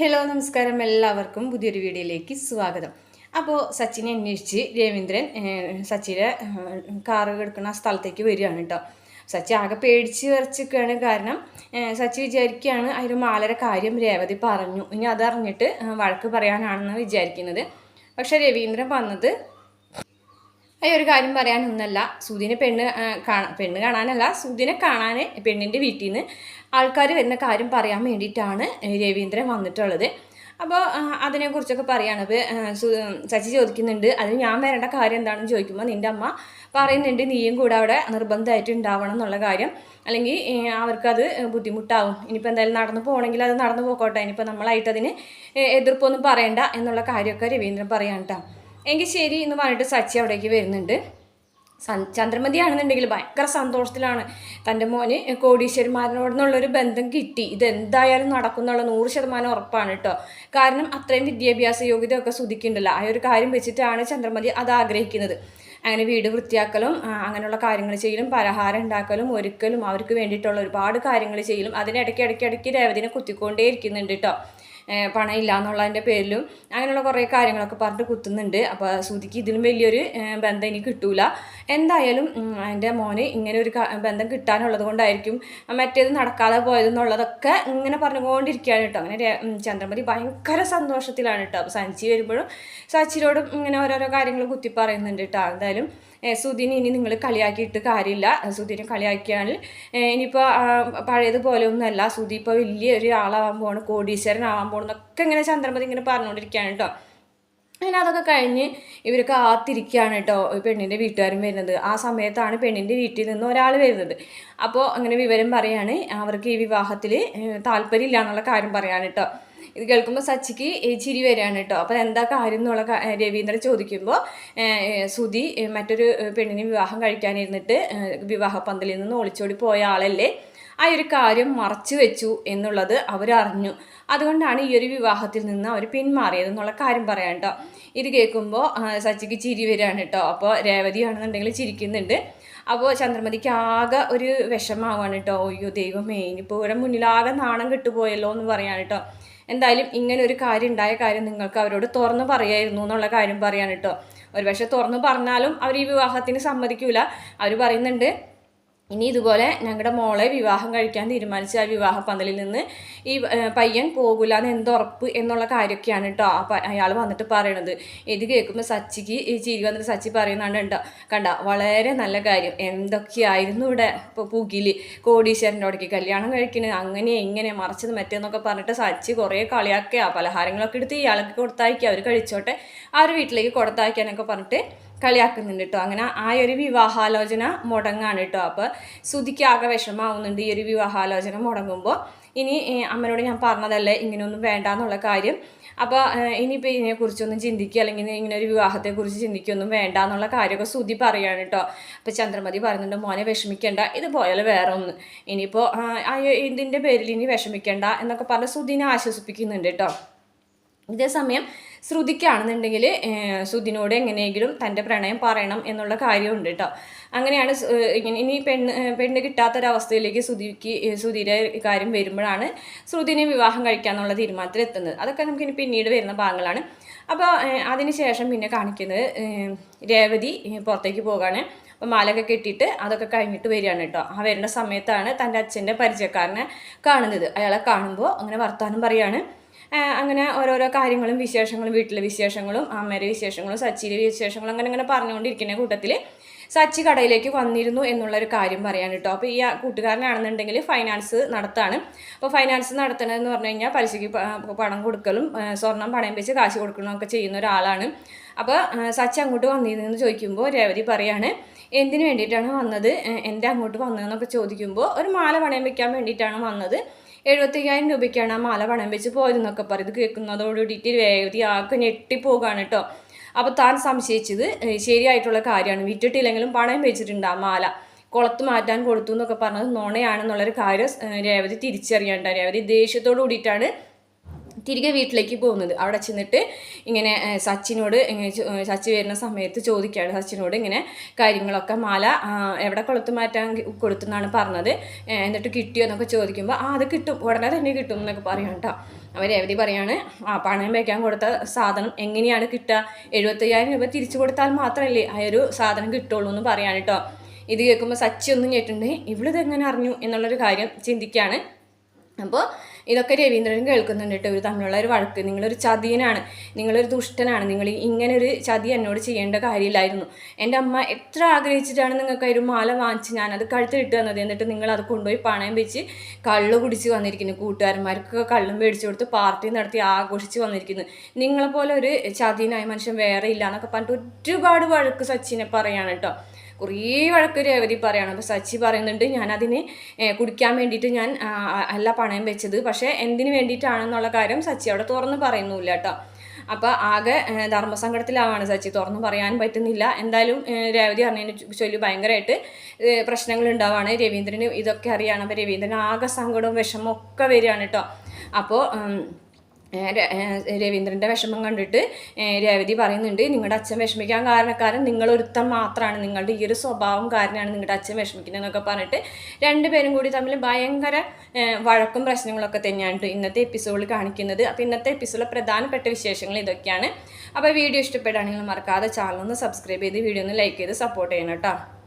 Hello നമസ്കാരം എല്ലാവർക്കും പുതിയൊരു വീഡിയോയിലേക്ക് സ്വാഗതം. അപ്പോൾ സച്ചിനെ അന്വേഷിച്ച് രവീന്ദ്രൻ സച്ചിന്റെ കാറ് കിടക്കുന്ന സ്ഥലത്തേക്ക് വരികയാണ് കേട്ടോ സച്ചി ആകെ പേടിച്ച് വിറച്ചിരിക്കുകയാണ്. കാരണം സച്ചി വിചാരിക്കുകയാണ് അതിൽ മാലര കാര്യം രേവതി പറഞ്ഞു. ഇനി അതറിഞ്ഞിട്ട് വഴക്ക് പറയാനാണെന്ന് വിചാരിക്കുന്നത്. പക്ഷേ രവീന്ദ്രൻ വന്നത് അയ്യ ഒരു കാര്യം പറയാനൊന്നല്ല സൂദിനെ പെണ്ണ് കാണാൻ പെണ്ണ് കാണാനല്ല സൂദിനെ കാണാൻ പെണ്ണിന്റെ വീട്ടിൽ നിന്ന് ആൾക്കാർ വരുന്ന കാര്യം പറയാൻ വേണ്ടിയിട്ടാണ് രവീന്ദ്രൻ വന്നിട്ടുള്ളത്. അപ്പോൾ അതിനെക്കുറിച്ചൊക്കെ പറയുകയാണ് അപ്പോൾ സച്ചി ചോദിക്കുന്നുണ്ട് അതിന് ഞാൻ വരേണ്ട കാര്യം എന്താണെന്ന് ചോദിക്കുമ്പോൾ നിന്റെ അമ്മ പറയുന്നുണ്ട് നീയും കൂടെ അവിടെ നിർബന്ധമായിട്ട് ഉണ്ടാവണം എന്നുള്ള കാര്യം. അല്ലെങ്കിൽ അവർക്കത് ബുദ്ധിമുട്ടാവും. ഇനിയിപ്പോൾ എന്തായാലും നടന്നു പോകണമെങ്കിൽ അത് നടന്നു പോക്കോട്ടെ. ഇനിയിപ്പോൾ നമ്മളായിട്ട് അതിന് ഏ, എതിർപ്പൊന്നും പറയണ്ട എന്നുള്ള കാര്യമൊക്കെ രവീന്ദ്രൻ പറയാൻ കേട്ടോ എങ്കിൽ ശരി എന്ന് പറഞ്ഞിട്ട് സച്ചി അവിടേക്ക് വരുന്നുണ്ട്. ചന്ദ്രമതി ആണെന്നുണ്ടെങ്കിൽ ഭയങ്കര സന്തോഷത്തിലാണ്. തന്റെ മോന് കോടീശ്വരന്മാരനോടെന്നുള്ളൊരു ബന്ധം കിട്ടി. ഇതെന്തായാലും നടക്കുന്നുള്ള നൂറ് ശതമാനം ഉറപ്പാണ് കേട്ടോ കാരണം അത്രയും വിദ്യാഭ്യാസ യോഗ്യതയൊക്കെ സുധിക്കുന്നുണ്ടല്ലോ ആ ഒരു കാര്യം വെച്ചിട്ടാണ് ചന്ദ്രമതി അത് ആഗ്രഹിക്കുന്നത്. അങ്ങനെ വീട് വൃത്തിയാക്കലും അങ്ങനെയുള്ള കാര്യങ്ങൾ ചെയ്യലും പലഹാരം ഉണ്ടാക്കലും ഒരുക്കലും അവർക്ക് വേണ്ടിയിട്ടുള്ള ഒരുപാട് കാര്യങ്ങൾ ചെയ്യലും അതിനിടയ്ക്ക് ഇടയ്ക്ക് ഇടയ്ക്ക് രേവതിനെ കുത്തിക്കൊണ്ടേ ഇരിക്കുന്നുണ്ട് കേട്ടോ പണം ഇല്ല എന്നുള്ളതിന്റെ പേരിലും അങ്ങനെയുള്ള കുറേ കാര്യങ്ങളൊക്കെ പറഞ്ഞിട്ട് കുത്തുന്നുണ്ട്. അപ്പോൾ ശ്രുതിക്ക് ഇതിലും വലിയൊരു ബന്ധം ഇനി കിട്ടൂല. എന്തായാലും എന്റെ മോന് ഇങ്ങനെ ഒരു ബന്ധം കിട്ടാനുള്ളത് കൊണ്ടായിരിക്കും. മറ്റേത് നടക്കാതെ പോയതെന്നുള്ളതൊക്കെ ഇങ്ങനെ പറഞ്ഞുകൊണ്ടിരിക്കുകയാണ് കേട്ടോ. അങ്ങനെ ചന്ദ്രമതി ഭയങ്കര സന്തോഷത്തിലാണ് കേട്ടോ. അപ്പോൾ സഞ്ചി വരുമ്പോഴും സച്ചിനോടും ഇങ്ങനെ ഓരോരോ കാര്യങ്ങൾ കുത്തി പറയുന്നുണ്ട് കേട്ടോ. എന്തായാലും സുധീനെ ഇനി നിങ്ങൾ കളിയാക്കിയിട്ട് കാര്യമില്ല. സുധീനെ കളിയാക്കിയാൽ ഇനിയിപ്പോൾ പഴയതുപോലെ ഒന്നുമല്ല. സുധി ഇപ്പോൾ വലിയൊരു ആളാവാൻ പോകണം കോടീശ്വരനാവാൻ പോകണം എന്നൊക്കെ ഇങ്ങനെ ചന്ദ്രമതി ഇങ്ങനെ പറഞ്ഞുകൊണ്ടിരിക്കുകയാണ് കേട്ടോ. അങ്ങനെ അതൊക്കെ കഴിഞ്ഞ് ഇവർ കാത്തിരിക്കുകയാണ് കേട്ടോ പെണ്ണിന്റെ വീട്ടുകാരും വരുന്നത്. ആ സമയത്താണ് പെണ്ണിന്റെ വീട്ടിൽ നിന്ന് ഒരാൾ വരുന്നത്. അപ്പോൾ അങ്ങനെ വിവരം പറയാണ്. അവർക്ക് ഈ വിവാഹത്തിൽ താല്പര്യമില്ല എന്നുള്ള കാര്യം പറയാണ് കേട്ടോ. ഇത് കേൾക്കുമ്പോൾ സച്ചിക്ക് ചിരി വരികയാണ് കേട്ടോ. അപ്പോൾ എന്താ കാര്യം എന്നുള്ള രവീന്ദ്രൻ ചോദിക്കുമ്പോൾ സുധി മറ്റൊരു പെണ്ണിനെ വിവാഹം കഴിക്കാനിരുന്നിട്ട് വിവാഹ പന്തലിൽ നിന്ന് ഒളിച്ചോടി പോയ ആളല്ലേ? ആ ഒരു കാര്യം മറച്ചു വെച്ചു എന്നുള്ളത് അവരറിഞ്ഞു. അതുകൊണ്ടാണ് ഈ ഒരു വിവാഹത്തിൽ നിന്ന് അവർ പിന്മാറിയത് എന്നുള്ള കാര്യം പറയാം കേട്ടോ ഇത് കേൾക്കുമ്പോൾ സച്ചിക്ക് ചിരി വരികയാണ് കേട്ടോ അപ്പോൾ രേവതിയാണെന്നുണ്ടെങ്കിൽ ചിരിക്കുന്നുണ്ട്. അപ്പോൾ ചന്ദ്രമതിക്ക് ആകെ ഒരു വിഷമാവാണ് കേട്ടോ അയ്യോ ദൈവമേ ഇനിയിപ്പോൾ ഇവിടെ മുന്നിലാകെ നാണം കെട്ടുപോയല്ലോ എന്ന് പറയാണ് കേട്ടോ എന്തായാലും ഇങ്ങനെ ഒരു കാര്യം ഉണ്ടായ കാര്യം നിങ്ങൾക്ക് അവരോട് തുറന്നു പറയായിരുന്നു എന്നുള്ള കാര്യം പറയാണ് കേട്ടോ ഒരു പക്ഷേ തുറന്ന് പറഞ്ഞാലും അവർ ഈ വിവാഹത്തിന് സമ്മതിക്കൂല. അവർ പറയുന്നുണ്ട് ഇനി ഇതുപോലെ ഞങ്ങളുടെ മോളെ വിവാഹം കഴിക്കാൻ തീരുമാനിച്ച ആ വിവാഹ പന്തലിൽ നിന്ന് ഈ പയ്യൻ പോകില്ല എന്ന് എന്തുറപ്പ് എന്നുള്ള കാര്യമൊക്കെയാണ് കേട്ടോ അയാൾ വന്നിട്ട് പറയണത്. ഇത് കേൾക്കുമ്പോൾ സച്ചിക്ക് ഈ ചിരി വന്നിട്ട് സച്ചി പറയുന്നുണ്ട് കേട്ടോ കണ്ട വളരെ നല്ല കാര്യം. എന്തൊക്കെയായിരുന്നു ഇവിടെ ഇപ്പോൾ പുകിൽ? കോടീശ്വരന്റെ കല്യാണം കഴിക്കണത് അങ്ങനെ ഇങ്ങനെ മറിച്ചത് മറ്റേന്നൊക്കെ പറഞ്ഞിട്ട് സച്ചി കുറേ കളിയാക്കുക പലഹാരങ്ങളൊക്കെ എടുത്ത് ഇയാൾക്ക് കൊടുത്തയക്കുക അവർ കഴിച്ചോട്ടെ ആ ഒരു വീട്ടിലേക്ക് കൊടുത്തയക്കാനൊക്കെ പറഞ്ഞിട്ട് കളിയാക്കുന്നുണ്ട് കേട്ടോ അങ്ങനെ ആ ഒരു വിവാഹാലോചന മുടങ്ങാണ് കേട്ടോ അപ്പോൾ ശ്രുതിക്ക് ആകെ വിഷമാവുന്നുണ്ട് ഈ ഒരു വിവാഹാലോചന മുടങ്ങുമ്പോൾ ഇനി അമ്മനോട് ഞാൻ പറഞ്ഞതല്ലേ ഇങ്ങനെയൊന്നും വേണ്ട എന്നുള്ള കാര്യം അപ്പോൾ ഇനിയിപ്പോൾ ഇതിനെക്കുറിച്ചൊന്നും ചിന്തിക്കുക അല്ലെങ്കിൽ ഇങ്ങനെ ഒരു വിവാഹത്തെക്കുറിച്ച് ചിന്തിക്കൊന്നും വേണ്ട എന്നുള്ള കാര്യമൊക്കെ ശ്രുതി പറയുകയാണ് കേട്ടോ അപ്പോൾ ചന്ദ്രമതി പറയുന്നുണ്ട് മോനെ വിഷമിക്കേണ്ട. ഇത് പോയാൽ വേറെ ഒന്ന് ഇനിയിപ്പോൾ ഇതിന്റെ പേരിൽ ഇനി വിഷമിക്കേണ്ട എന്നൊക്കെ പറഞ്ഞ് ശ്രുതിനെ ആശ്വസിപ്പിക്കുന്നുണ്ട് കേട്ടോ ഇതേസമയം ശ്രുതിക്കാണെന്നുണ്ടെങ്കിൽ ശ്രുതിനോട് എങ്ങനെയെങ്കിലും തന്റെ പ്രണയം പറയണം എന്നുള്ള കാര്യമുണ്ട് കേട്ടോ അങ്ങനെയാണ് ഇങ്ങനെ ഇനി പെണ്ണ് പെണ്ണ് കിട്ടാത്തൊരവസ്ഥയിലേക്ക് ശ്രുതിക്ക് ശ്രുതിയുടെ കാര്യം വരുമ്പോഴാണ് ശ്രുതിനെ വിവാഹം കഴിക്കാന്നുള്ള തീരുമാനത്തിൽ എത്തുന്നത് അതൊക്കെ നമുക്ക് ഇനി പിന്നീട് വരുന്ന ഭാഗങ്ങളാണ്. അപ്പോൾ അതിന് ശേഷം പിന്നെ കാണിക്കുന്നത് രേവതി പുറത്തേക്ക് പോകാണ്. അപ്പോൾ മാലൊക്കെ കെട്ടിയിട്ട് അതൊക്കെ കഴിഞ്ഞിട്ട് വരികയാണ് കേട്ടോ. ആ വരുന്ന സമയത്താണ് തന്റെ അച്ഛന്റെ പരിചയക്കാരനെ കാണുന്നത്. അയാളെ കാണുമ്പോൾ അങ്ങനെ വർത്തമാനം പറയാണ്. അങ്ങനെ ഓരോരോ കാര്യങ്ങളും വിശേഷങ്ങളും വീട്ടിലെ വിശേഷങ്ങളും അമ്മയുടെ വിശേഷങ്ങളും സച്ചിയുടെ വിശേഷങ്ങളും അങ്ങനെ അങ്ങനെ പറഞ്ഞുകൊണ്ടിരിക്കുന്ന കൂട്ടത്തിൽ സച്ചി കടയിലേക്ക് വന്നിരുന്നു എന്നുള്ള ഒരു കാര്യം പറയാൻ കേട്ടോ. അപ്പോൾ ഈ കൂട്ടുകാരനാണെന്നുണ്ടെങ്കിൽ ഫൈനാൻസ് നടത്താണ്. അപ്പോൾ ഫൈനാൻസ് നടത്തണമെന്ന് പറഞ്ഞു കഴിഞ്ഞാൽ പലിശയ്ക്ക് പണം കൊടുക്കലും സ്വർണം പണയം വെച്ച് കാശ് കൊടുക്കലും ഒക്കെ ചെയ്യുന്ന ഒരാളാണ്. അപ്പോൾ സച്ചി അങ്ങോട്ട് വന്നിരുന്നെന്ന് ചോദിക്കുമ്പോൾ രേവതി പറയാണ് എന്തിനു വേണ്ടിയിട്ടാണ് വന്നത്? എന്റെ അങ്ങോട്ട് വന്നതെന്നൊക്കെ ചോദിക്കുമ്പോൾ ഒരു മാല പണയം വെക്കാൻ വേണ്ടിയിട്ടാണ് വന്നത്. എഴുപത്തയ്യായിരം രൂപയ്ക്കാണ് ആ മാല പണയം വെച്ച് പോയതെന്നൊക്കെ പറയും. ഇത് കേൾക്കുന്നതോടുകൂടിയിട്ട് വേഗതി ആകെ ഞെട്ടിപ്പോകാണ് കേട്ടോ അപ്പോൾ താൻ സംശയിച്ചത് ശരിയായിട്ടുള്ള കാര്യമാണ്. വിറ്റിട്ടില്ലെങ്കിലും പണയം വെച്ചിട്ടുണ്ട് ആ മാല. കുളത്ത് മാറ്റാൻ കൊടുത്തു എന്നൊക്കെ പറഞ്ഞത് നുണയാണെന്നുള്ളൊരു കാര്യം രേവതി തിരിച്ചറിയണ്ട. രേവതി ദേഷ്യത്തോടു കൂടിയിട്ടാണ് തിരികെ വീട്ടിലേക്ക് പോകുന്നത്. അവിടെ ചെന്നിട്ട് ഇങ്ങനെ സച്ചിനോട് ഇങ്ങനെ സച്ചി വരുന്ന സമയത്ത് ചോദിക്കുകയാണ് സച്ചിനോട് ഇങ്ങനെ കാര്യങ്ങളൊക്കെ മാല എവിടെ കൊളുത്ത് മാറ്റാൻ കൊടുത്തു കൊടുത്തെന്നാണ് പറഞ്ഞത്. എന്നിട്ട് കിട്ടിയോ എന്നൊക്കെ ചോദിക്കുമ്പോൾ ആ അത് കിട്ടും. ഉടനെ തന്നെ കിട്ടും എന്നൊക്കെ പറയാം കേട്ടോ അവർ എവിടെ പറയാണ് ആ പണയം വയ്ക്കാൻ കൊടുത്ത സാധനം എങ്ങനെയാണ് കിട്ടുക? എഴുപത്തയ്യായിരം രൂപ തിരിച്ചു കൊടുത്താൽ മാത്രമല്ലേ ആ ഒരു സാധനം കിട്ടുള്ളൂ എന്ന് പറയാണ് കേട്ടോ ഇത് കേൾക്കുമ്പോൾ സച്ചി ഒന്നും കേട്ടിട്ടുണ്ട് ഇവളിതെങ്ങനെ അറിഞ്ഞു എന്നുള്ളൊരു കാര്യം ചിന്തിക്കുകയാണ് അപ്പോൾ ഇതൊക്കെ രവീന്ദ്രൻ കേൾക്കുന്നുണ്ട് കേട്ടോ ഒരു തമ്മിലുള്ള ഒരു വഴക്ക്. നിങ്ങളൊരു ചതിയനാണ് നിങ്ങളൊരു ദുഷ്ടനാണ് നിങ്ങൾ ഇങ്ങനെ ഒരു ചതി എന്നോട് ചെയ്യേണ്ട കാര്യമില്ലായിരുന്നു. എന്റെ അമ്മ എത്ര ആഗ്രഹിച്ചിട്ടാണ് നിങ്ങൾക്ക് ഒരു മാല വാങ്ങിച്ച് ഞാനത് കഴുത്തിലിട്ട് തന്നത്? എന്നിട്ട് നിങ്ങൾ അത് കൊണ്ടുപോയി പണയം വെച്ച് കള്ള് കുടിച്ച് വന്നിരിക്കുന്നു. കൂട്ടുകാരന്മാർക്കൊക്കെ കള്ളും മേടിച്ചു കൊടുത്ത് പാർട്ടി നടത്തി ആഘോഷിച്ച് വന്നിരിക്കുന്നു. നിങ്ങളെപ്പോലെ ഒരു ചതിയനായ മനുഷ്യൻ വേറെ ഇല്ല എന്നൊക്കെ പറഞ്ഞിട്ട് ഒരുപാട് വഴക്ക് സച്ചിനെ പറയാണ് കേട്ടോ. കുറേ വഴക്ക് രേവതി പറയാണ്. അപ്പോൾ സച്ചി പറയുന്നുണ്ട് ഞാനതിന് കുടിക്കാൻ വേണ്ടിയിട്ട് ഞാൻ അല്ല പണയം വെച്ചത്. പക്ഷേ എന്തിനു വേണ്ടിയിട്ടാണെന്നുള്ള കാര്യം സച്ചി അവിടെ തുറന്ന് പറയുന്നില്ല കേട്ടോ. അപ്പോൾ ആകെ ധർമ്മസങ്കടത്തിലാവാണ് സച്ചി. തുറന്ന് പറയാൻ പറ്റുന്നില്ല. എന്തായാലും രേവതി അറിഞ്ഞതിന് ചൊല്ലി ഭയങ്കരമായിട്ട് പ്രശ്നങ്ങൾ ഉണ്ടാവുകയാണ് രവീന്ദ്രന് ഇതൊക്കെ അറിയാണ്. അപ്പോൾ രവീന്ദ്രൻ ആകെ സങ്കടവും വിഷമവും ഒക്കെ വരികയാണ് കേട്ടോ. അപ്പോൾ രവീന്ദ്രന്റെ വിഷമം കണ്ടിട്ട് രേവതി പറയുന്നുണ്ട് നിങ്ങളുടെ അച്ഛൻ വിഷമിക്കാൻ കാരണക്കാരൻ നിങ്ങളൊരുത്തൻ മാത്രമാണ് നിങ്ങളുടെ ഈ ഒരു സ്വഭാവം കാരണമാണ് നിങ്ങളുടെ അച്ഛൻ വിഷമിക്കുന്നത് എന്നൊക്കെ പറഞ്ഞിട്ട് രണ്ടുപേരും കൂടി തമ്മിൽ ഭയങ്കര വഴക്കും പ്രശ്നങ്ങളൊക്കെ തന്നെയാണ് ഇന്നത്തെ എപ്പിസോഡിൽ കാണിക്കുന്നത്. അപ്പോൾ ഇന്നത്തെ എപ്പിസോഡിലെ പ്രധാനപ്പെട്ട വിശേഷങ്ങൾ ഇതൊക്കെയാണ്. അപ്പോൾ വീഡിയോ ഇഷ്ടപ്പെടുകയാണെങ്കിൽ മറക്കാതെ ചാനൽ ഒന്ന് സബ്സ്ക്രൈബ് ചെയ്ത് വീഡിയോ ഒന്ന് ലൈക്ക് ചെയ്ത് സപ്പോർട്ട് ചെയ്യണം കേട്ടോ